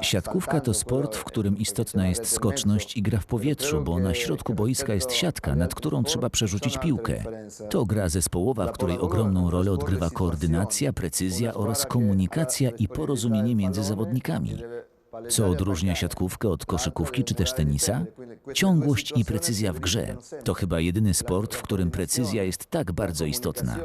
Siatkówka to sport, w którym istotna jest skoczność i gra w powietrzu, bo na środku boiska jest siatka, nad którą trzeba przerzucić piłkę. To gra zespołowa, w której ogromną rolę odgrywa koordynacja, precyzja oraz komunikacja i porozumienie między zawodnikami. Co odróżnia siatkówkę od koszykówki czy też tenisa? Ciągłość i precyzja w grze. To chyba jedyny sport, w którym precyzja jest tak bardzo istotna.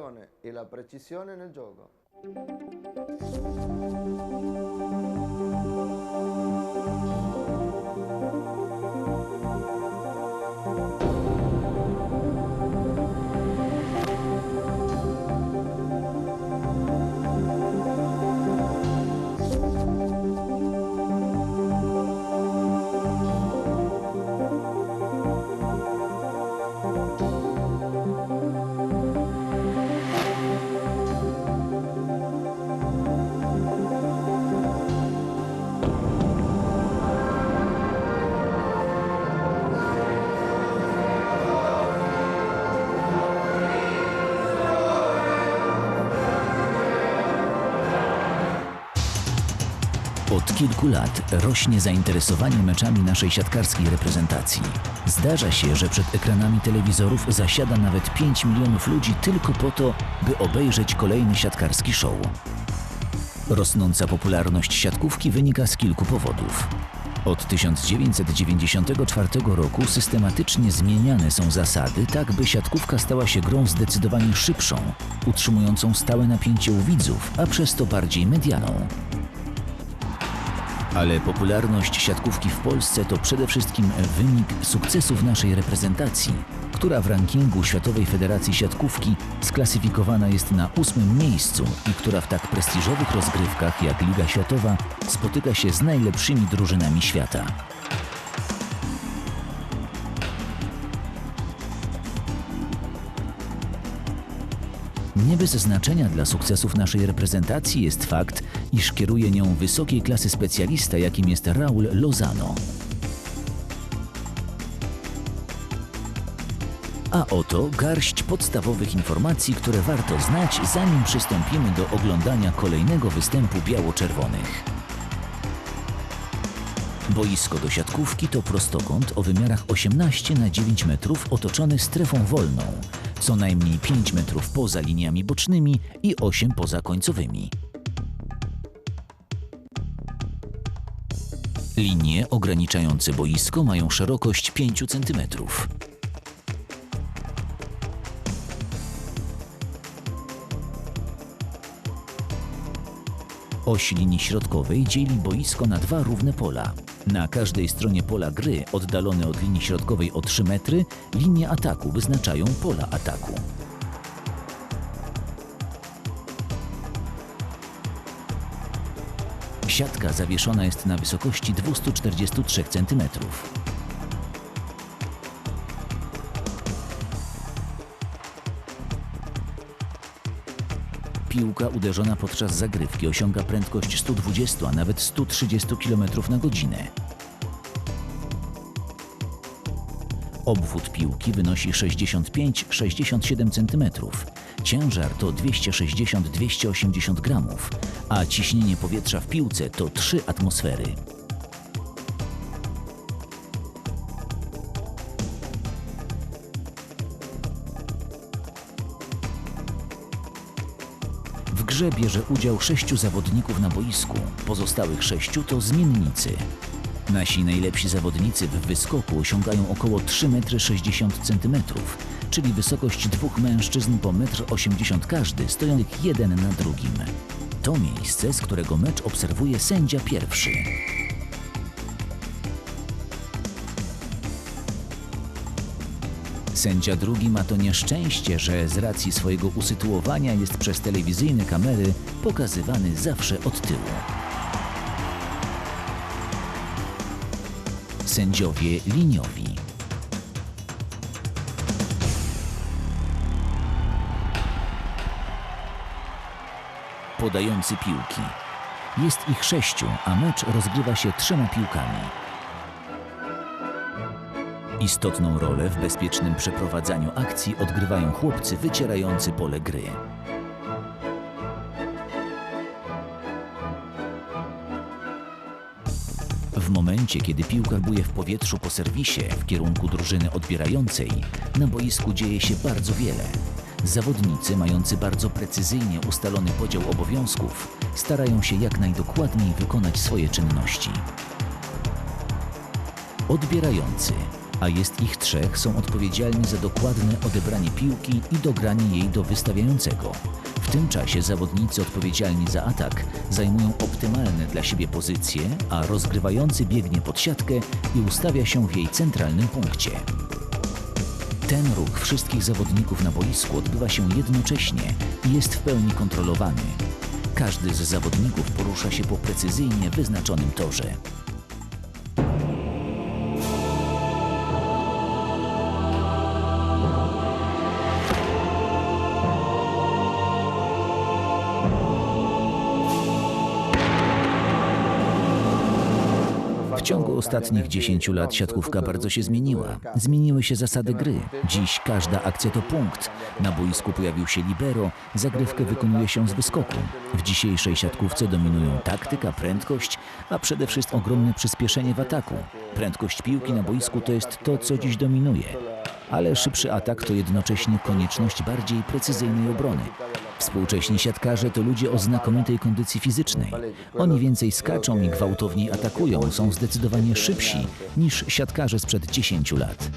Od kilku lat rośnie zainteresowanie meczami naszej siatkarskiej reprezentacji. Zdarza się, że przed ekranami telewizorów zasiada nawet 5 milionów ludzi tylko po to, by obejrzeć kolejny siatkarski show. Rosnąca popularność siatkówki wynika z kilku powodów. Od 1994 roku systematycznie zmieniane są zasady, tak by siatkówka stała się grą zdecydowanie szybszą, utrzymującą stałe napięcie u widzów, a przez to bardziej medialną. Ale popularność siatkówki w Polsce to przede wszystkim wynik sukcesów naszej reprezentacji, która w rankingu Światowej Federacji Siatkówki sklasyfikowana jest na ósmym miejscu i która w tak prestiżowych rozgrywkach jak Liga Światowa spotyka się z najlepszymi drużynami świata. Nie bez znaczenia dla sukcesów naszej reprezentacji jest fakt, iż kieruje nią wysokiej klasy specjalista, jakim jest Raul Lozano. A oto garść podstawowych informacji, które warto znać, zanim przystąpimy do oglądania kolejnego występu biało-czerwonych. Boisko do siatkówki to prostokąt o wymiarach 18 na 9 metrów otoczony strefą wolną, co najmniej 5 metrów poza liniami bocznymi i 8 poza końcowymi. Linie ograniczające boisko mają szerokość 5 cm. Oś linii środkowej dzieli boisko na dwa równe pola. Na każdej stronie pola gry, oddalone od linii środkowej o 3 metry, linie ataku wyznaczają pola ataku. Siatka zawieszona jest na wysokości 243 cm. Piłka uderzona podczas zagrywki osiąga prędkość 120, a nawet 130 km na godzinę. Obwód piłki wynosi 65-67 cm. Ciężar to 260-280 gramów, a ciśnienie powietrza w piłce to 3 atmosfery. Grze bierze udział sześciu zawodników na boisku, pozostałych sześciu to zmiennicy. Nasi najlepsi zawodnicy w wyskoku osiągają około 3,60 m, czyli wysokość dwóch mężczyzn po 1,80 m każdy, stojących jeden na drugim. To miejsce, z którego mecz obserwuje sędzia pierwszy. Sędzia drugi ma to nieszczęście, że z racji swojego usytuowania jest przez telewizyjne kamery pokazywany zawsze od tyłu. Sędziowie liniowi. Podający piłki. Jest ich sześciu, a mecz rozgrywa się trzema piłkami. Istotną rolę w bezpiecznym przeprowadzaniu akcji odgrywają chłopcy wycierający pole gry. W momencie, kiedy piłka buje w powietrzu po serwisie w kierunku drużyny odbierającej, na boisku dzieje się bardzo wiele. Zawodnicy, mający bardzo precyzyjnie ustalony podział obowiązków, starają się jak najdokładniej wykonać swoje czynności. Odbierający, a jest ich trzech, są odpowiedzialni za dokładne odebranie piłki i dogranie jej do wystawiającego. W tym czasie zawodnicy odpowiedzialni za atak zajmują optymalne dla siebie pozycje, a rozgrywający biegnie pod siatkę i ustawia się w jej centralnym punkcie. Ten ruch wszystkich zawodników na boisku odbywa się jednocześnie i jest w pełni kontrolowany. Każdy z zawodników porusza się po precyzyjnie wyznaczonym torze. Ciągu ostatnich 10 lat siatkówka bardzo się zmieniła. Zmieniły się zasady gry. Dziś każda akcja to punkt. Na boisku pojawił się libero, zagrywkę wykonuje się z wyskoku. W dzisiejszej siatkówce dominują taktyka, prędkość, a przede wszystkim ogromne przyspieszenie w ataku. Prędkość piłki na boisku to jest to, co dziś dominuje. Ale szybszy atak to jednocześnie konieczność bardziej precyzyjnej obrony. Współcześni siatkarze to ludzie o znakomitej kondycji fizycznej. Oni więcej skaczą i gwałtowniej atakują, są zdecydowanie szybsi niż siatkarze sprzed 10 lat.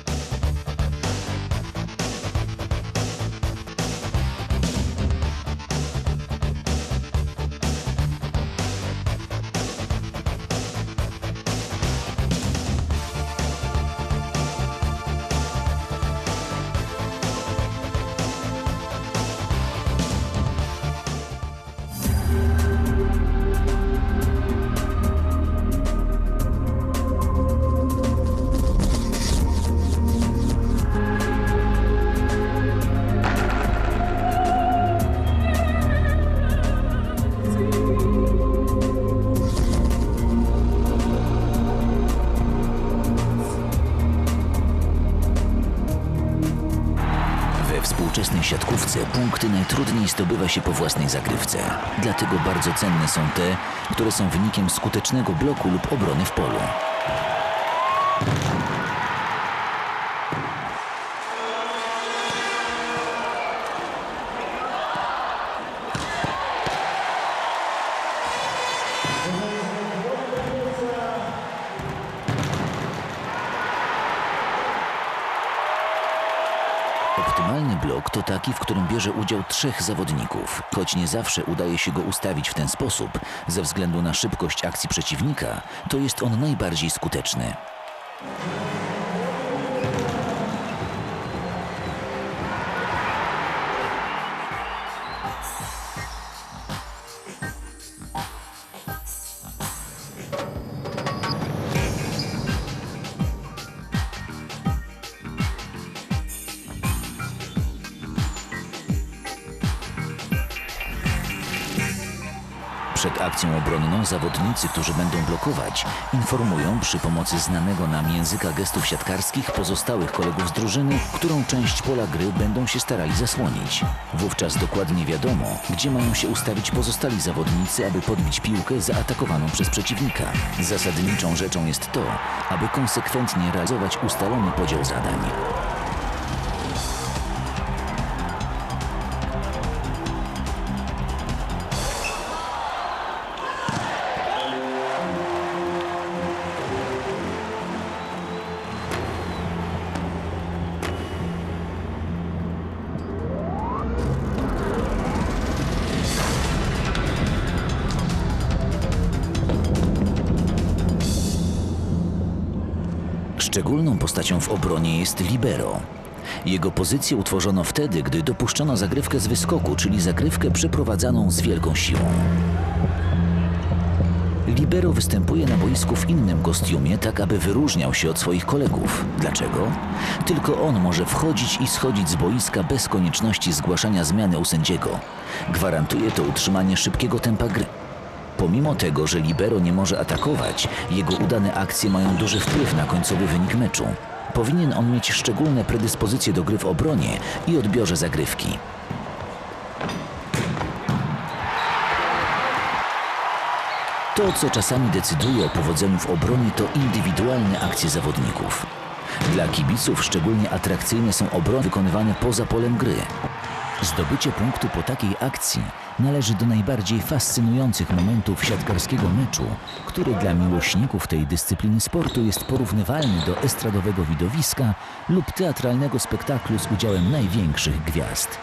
Najtrudniej zdobywa się po własnej zagrywce. Dlatego bardzo cenne są te, które są wynikiem skutecznego bloku lub obrony w polu. Blok to taki, w którym bierze udział trzech zawodników. Choć nie zawsze udaje się go ustawić w ten sposób, ze względu na szybkość akcji przeciwnika, to jest on najbardziej skuteczny. Akcją obronną zawodnicy, którzy będą blokować, informują przy pomocy znanego nam języka gestów siatkarskich pozostałych kolegów z drużyny, którą część pola gry będą się starali zasłonić. Wówczas dokładnie wiadomo, gdzie mają się ustawić pozostali zawodnicy, aby podbić piłkę zaatakowaną przez przeciwnika. Zasadniczą rzeczą jest to, aby konsekwentnie realizować ustalony podział zadań. Postacią w obronie jest libero. Jego pozycję utworzono wtedy, gdy dopuszczono zagrywkę z wyskoku, czyli zagrywkę przeprowadzaną z wielką siłą. Libero występuje na boisku w innym kostiumie, tak aby wyróżniał się od swoich kolegów. Dlaczego? Tylko on może wchodzić i schodzić z boiska bez konieczności zgłaszania zmiany u sędziego. Gwarantuje to utrzymanie szybkiego tempa gry. Pomimo tego, że libero nie może atakować, jego udane akcje mają duży wpływ na końcowy wynik meczu. Powinien on mieć szczególne predyspozycje do gry w obronie i odbiorze zagrywki. To, co czasami decyduje o powodzeniu w obronie, to indywidualne akcje zawodników. Dla kibiców szczególnie atrakcyjne są obrony wykonywane poza polem gry. Zdobycie punktu po takiej akcji należy do najbardziej fascynujących momentów siatkarskiego meczu, który dla miłośników tej dyscypliny sportu jest porównywalny do estradowego widowiska lub teatralnego spektaklu z udziałem największych gwiazd.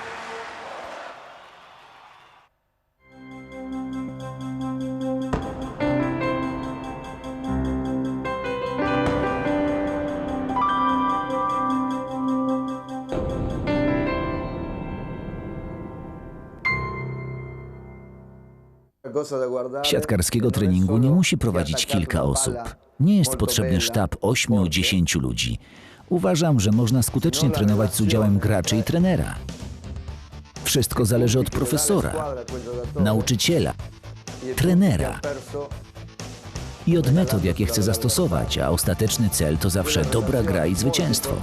Siatkarskiego treningu nie musi prowadzić kilka osób. Nie jest potrzebny sztab 8-10 ludzi. Uważam, że można skutecznie trenować z udziałem graczy i trenera. Wszystko zależy od profesora, nauczyciela trenera. i od metod, jakie chce zastosować, a ostateczny cel to zawsze dobra gra i zwycięstwo.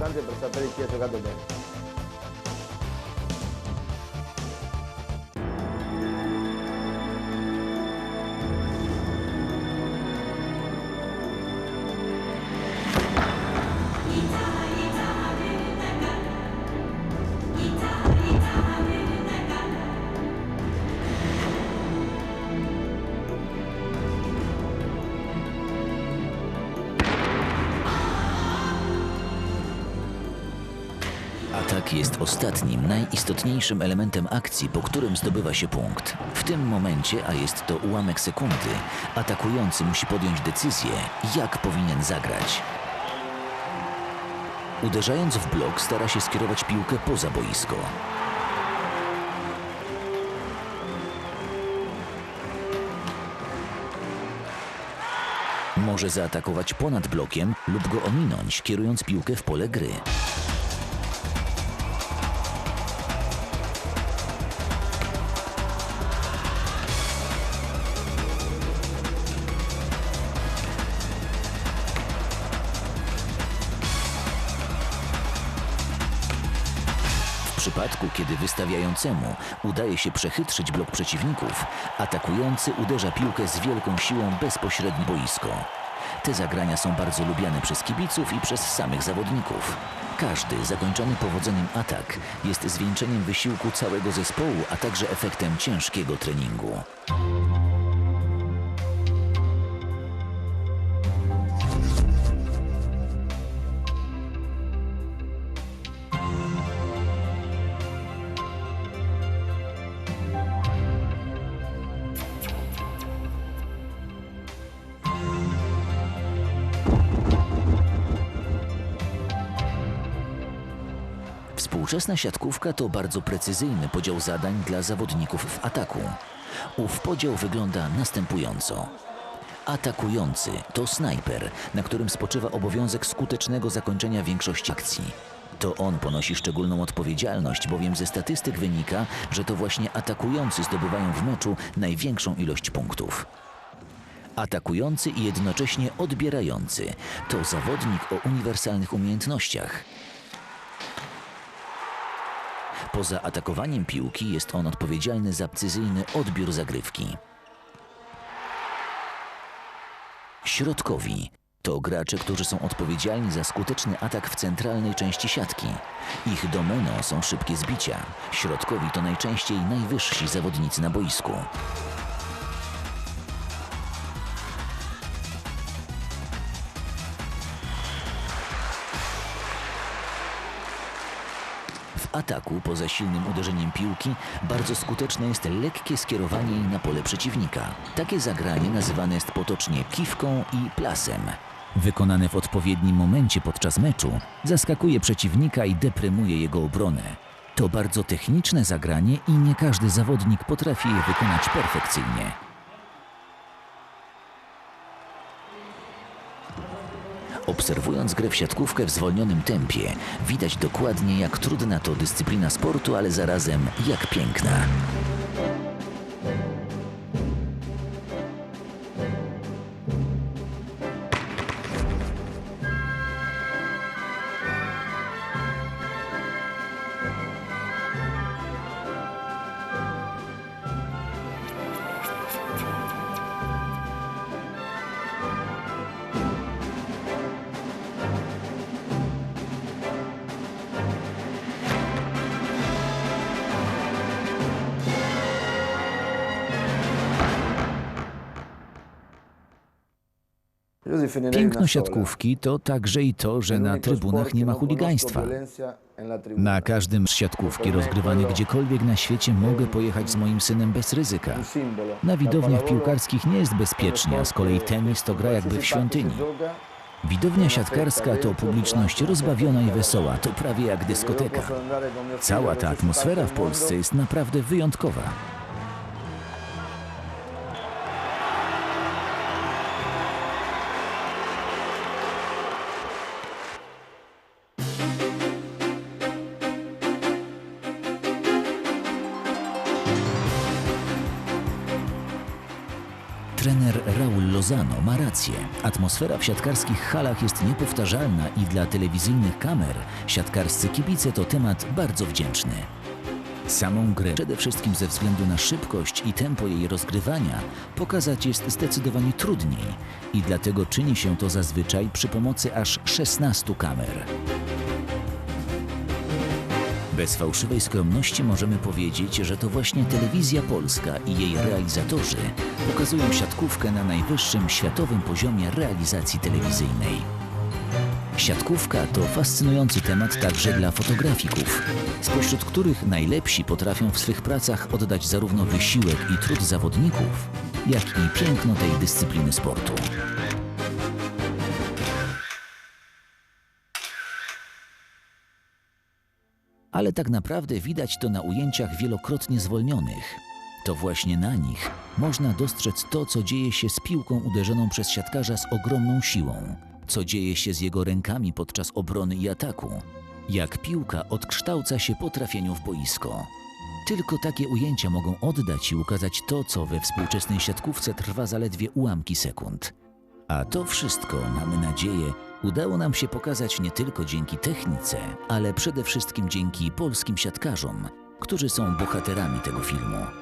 Jest ostatnim, najistotniejszym elementem akcji, po którym zdobywa się punkt. W tym momencie, a jest to ułamek sekundy, atakujący musi podjąć decyzję, jak powinien zagrać. Uderzając w blok, stara się skierować piłkę poza boisko. Może zaatakować ponad blokiem lub go ominąć, kierując piłkę w pole gry. Przypadku, kiedy wystawiającemu udaje się przechytrzyć blok przeciwników, atakujący uderza piłkę z wielką siłą bezpośrednio boisko. Te zagrania są bardzo lubiane przez kibiców i przez samych zawodników. Każdy zakończony powodzeniem atak jest zwieńczeniem wysiłku całego zespołu, a także efektem ciężkiego treningu. Współczesna siatkówka to bardzo precyzyjny podział zadań dla zawodników w ataku. Ów podział wygląda następująco. Atakujący to snajper, na którym spoczywa obowiązek skutecznego zakończenia większości akcji. To on ponosi szczególną odpowiedzialność, bowiem ze statystyk wynika, że to właśnie atakujący zdobywają w meczu największą ilość punktów. Atakujący i jednocześnie odbierający to zawodnik o uniwersalnych umiejętnościach. Poza atakowaniem piłki jest on odpowiedzialny za precyzyjny odbiór zagrywki. Środkowi to gracze, którzy są odpowiedzialni za skuteczny atak w centralnej części siatki. Ich domeną są szybkie zbicia. Środkowi to najczęściej najwyżsi zawodnicy na boisku. W ataku, poza silnym uderzeniem piłki, bardzo skuteczne jest lekkie skierowanie jej na pole przeciwnika. Takie zagranie nazywane jest potocznie kiwką i plasem. Wykonane w odpowiednim momencie podczas meczu, zaskakuje przeciwnika i deprymuje jego obronę. To bardzo techniczne zagranie i nie każdy zawodnik potrafi je wykonać perfekcyjnie. Obserwując grę w siatkówkę w zwolnionym tempie, widać dokładnie jak trudna to dyscyplina sportu, ale zarazem jak piękna. Piękno siatkówki to także i to, że na trybunach nie ma chuligaństwa. Na każdym z siatkówki rozgrywany gdziekolwiek na świecie mogę pojechać z moim synem bez ryzyka. Na widowniach piłkarskich nie jest bezpiecznie, a z kolei tenis to gra jakby w świątyni. Widownia siatkarska to publiczność rozbawiona i wesoła, to prawie jak dyskoteka. Cała ta atmosfera w Polsce jest naprawdę wyjątkowa. Trener Raul Lozano ma rację. Atmosfera w siatkarskich halach jest niepowtarzalna i dla telewizyjnych kamer siatkarscy kibice to temat bardzo wdzięczny. Samą grę, przede wszystkim ze względu na szybkość i tempo jej rozgrywania, pokazać jest zdecydowanie trudniej i dlatego czyni się to zazwyczaj przy pomocy aż 16 kamer. Bez fałszywej skromności możemy powiedzieć, że to właśnie telewizja polska i jej realizatorzy pokazują siatkówkę na najwyższym światowym poziomie realizacji telewizyjnej. Siatkówka to fascynujący temat także dla fotografików, spośród których najlepsi potrafią w swych pracach oddać zarówno wysiłek i trud zawodników, jak i piękno tej dyscypliny sportu. Ale tak naprawdę widać to na ujęciach wielokrotnie zwolnionych. To właśnie na nich można dostrzec to, co dzieje się z piłką uderzoną przez siatkarza z ogromną siłą, co dzieje się z jego rękami podczas obrony i ataku, jak piłka odkształca się po trafieniu w boisko. Tylko takie ujęcia mogą oddać i ukazać to, co we współczesnej siatkówce trwa zaledwie ułamki sekund. A to wszystko, mamy nadzieję, udało nam się pokazać nie tylko dzięki technice, ale przede wszystkim dzięki polskim siatkarzom, którzy są bohaterami tego filmu.